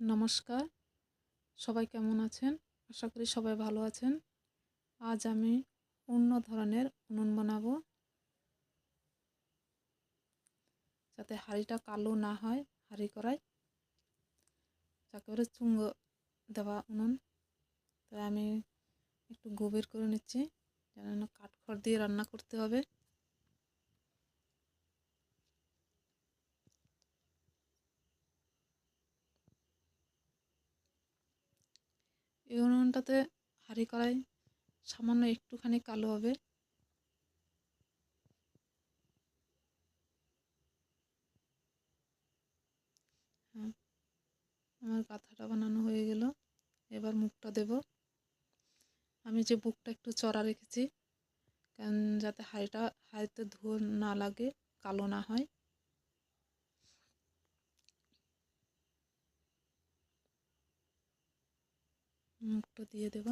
নমস্কার। সবাই কেমন আছেন? আশা করি সবাই ভালো আছেন। আজ আমি অন্য ধরনের উনুন বানাবো। যাতে হাঁড়িটা কালো না হয় হাঁড়ি করায়। বলে চুঙ্গ দেওয়া উনুন। তাই আমি একটু গভীর করে নিচ্ছি। যেন কাঠখড় দিয়ে রান্না করতে হবে। এই উনুনটাতে হাঁড়ি কড়াই সামান্য একটুখানি কালো হবে। হ্যাঁ আমার কাঁথাটা বানানো হয়ে গেল। এবার মুখটা দেব। আমি যে বুকটা একটু চড়া রেখেছি, কারণ যাতে হাঁড়িটা, হাঁড়িতে ধুয়ো না লাগে, কালো না হয়। মুখটা দিয়ে দেব।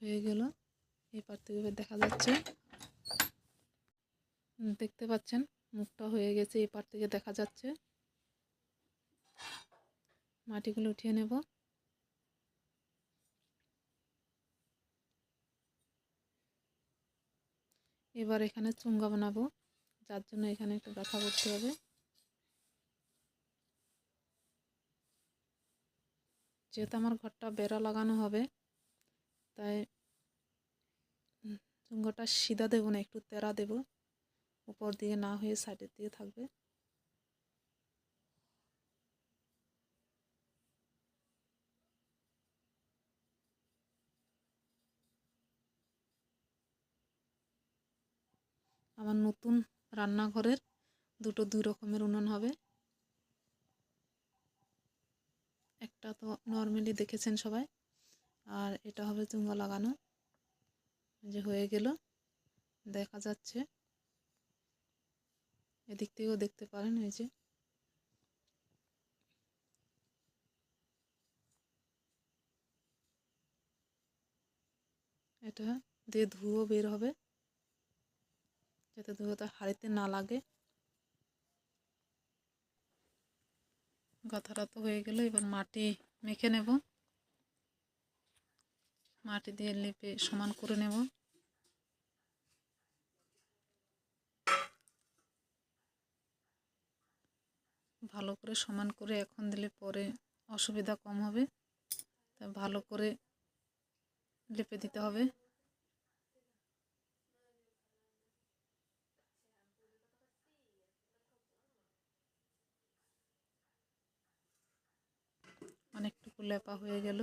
হয়ে গেল। এই পার থেকে দেখা যাচ্ছে। দেখতে পাচ্ছেন, মুখটা হয়ে গেছে এই পার থেকে দেখা যাচ্ছে। মাটিগুলো উঠিয়ে নেব। এবার এখানে চুঙ্গা বানাবো, যার জন্য এখানে একটু গাথা করতে হবে। যেহেতু আমার ঘরটা বেড়া লাগানো হবে, তাই চুঙ্গটা সিধা দেবো না, একটু তেরা দেব। উপর দিয়ে না হয়ে সাইডের দিয়ে থাকবে। আমার নতুন রান্নাঘরের দুটো দুই রকমের উনুন হবে। একটা তো নর্মালি দেখেছেন সবাই। আর এটা হবে চুঙ্গা লাগানো। যে হয়ে গেল। দেখা যাচ্ছে। এদিক থেকেও দেখতে পারেন এই যে। এটা দিয়ে ধুয়ো বের হবে। যাতে ধুয়োটা হাড়িতে না লাগে। গাথাটা তো হয়ে গেল, এবার মাটি মেখে নেব। মাটি দিয়ে লেপে সমান করে নেব। ভালো করে সমান করে এখন দিলে পরে অসুবিধা কম হবে। তা ভালো করে লেপে দিতে হবে। লেপা হয়ে গেল।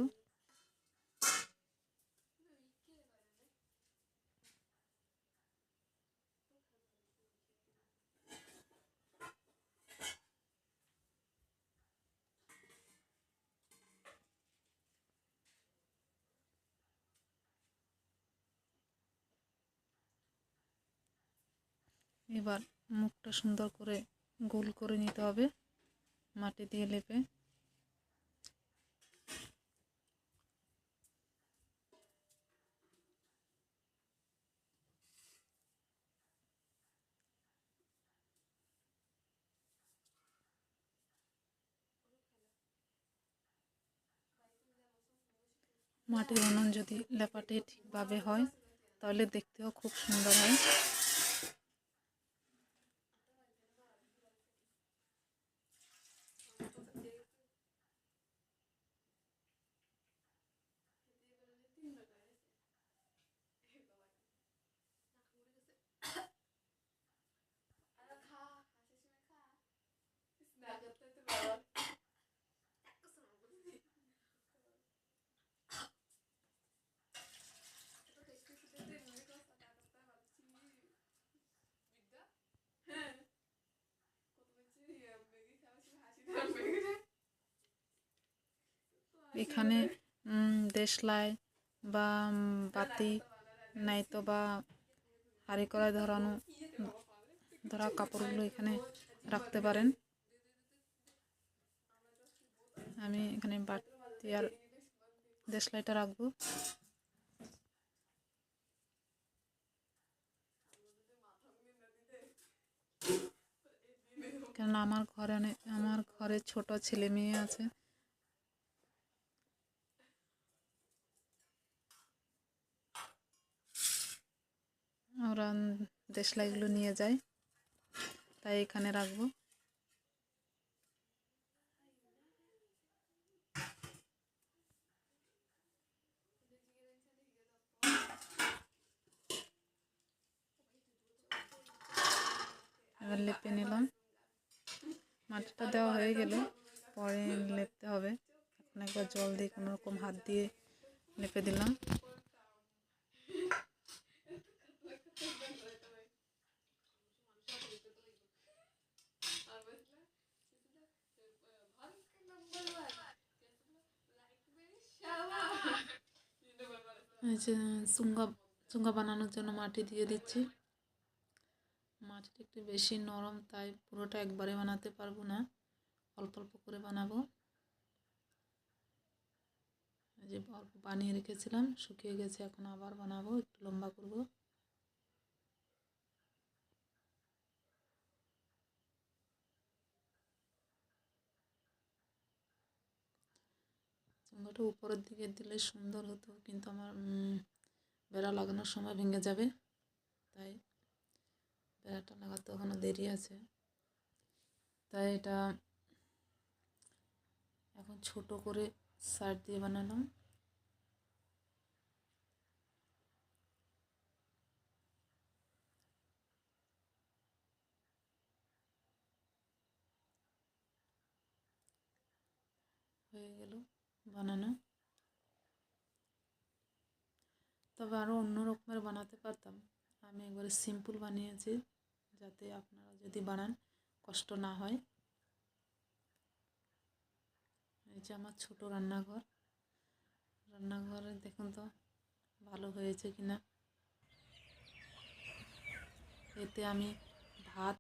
এবার মুখটা সুন্দর করে গোল করে নিতে হবে মাটি দিয়ে লেপে। মাটির উনুন যদি লেপাটে ঠিকভাবে হয় তাহলে দেখতেও খুব সুন্দর হয়। এখানে দেশলাই বা বাতি নয়তো বা হাড়ি কড়াই ধরানো, ধরা কাপড়গুলো এখানে রাখতে পারেন। আমি এখানে বাতি আর দেশলাইটা রাখব। কেননা আমার ঘরে অনেক, আমার ঘরে ছোট ছেলে মেয়ে আছে। ওরা দেশলাইগুলো নিয়ে যাই। তাই এখানে রাখব। এবার লেপে নিলাম। মাটিটা দেওয়া হয়ে গেলে পরে লেপতে হবে। এখন একবার জল দিয়ে কোনো রকম হাত দিয়ে লেপে দিলাম। যে চুঙ্গা চুঙ্গা বানানোর জন্য মাটি দিয়ে দিচ্ছি। মাটিটা একটু বেশি নরম, তাই পুরোটা একবারে বানাতে পারব না। অল্প অল্প করে বানাবো। যে অল্প বানিয়ে রেখেছিলাম, শুকিয়ে গেছে, এখন আবার বানাবো, একটু লম্বা করব। চুঙ্গাটা উপরের দিকে দিলে সুন্দর হতো, কিন্তু আমার বেড়া লাগানোর সময় ভেঙে যাবে, তাই বেড়াটা লাগাতে এখনও দেরি আছে। তাই এটা এখন ছোট করে সাইড দিয়ে বানালাম। হয়ে গেল। বানানো। তবে আরও অন্য রকমের বানাতে পারতাম। আমি একবারে সিম্পল বানিয়েছি, যাতে আপনারা যদি বানান, কষ্ট না হয়। এই যে আমার ছোট রান্নাঘর। রান্নাঘরে দেখুন তো, ভালো হয়েছে কি না এতে আমি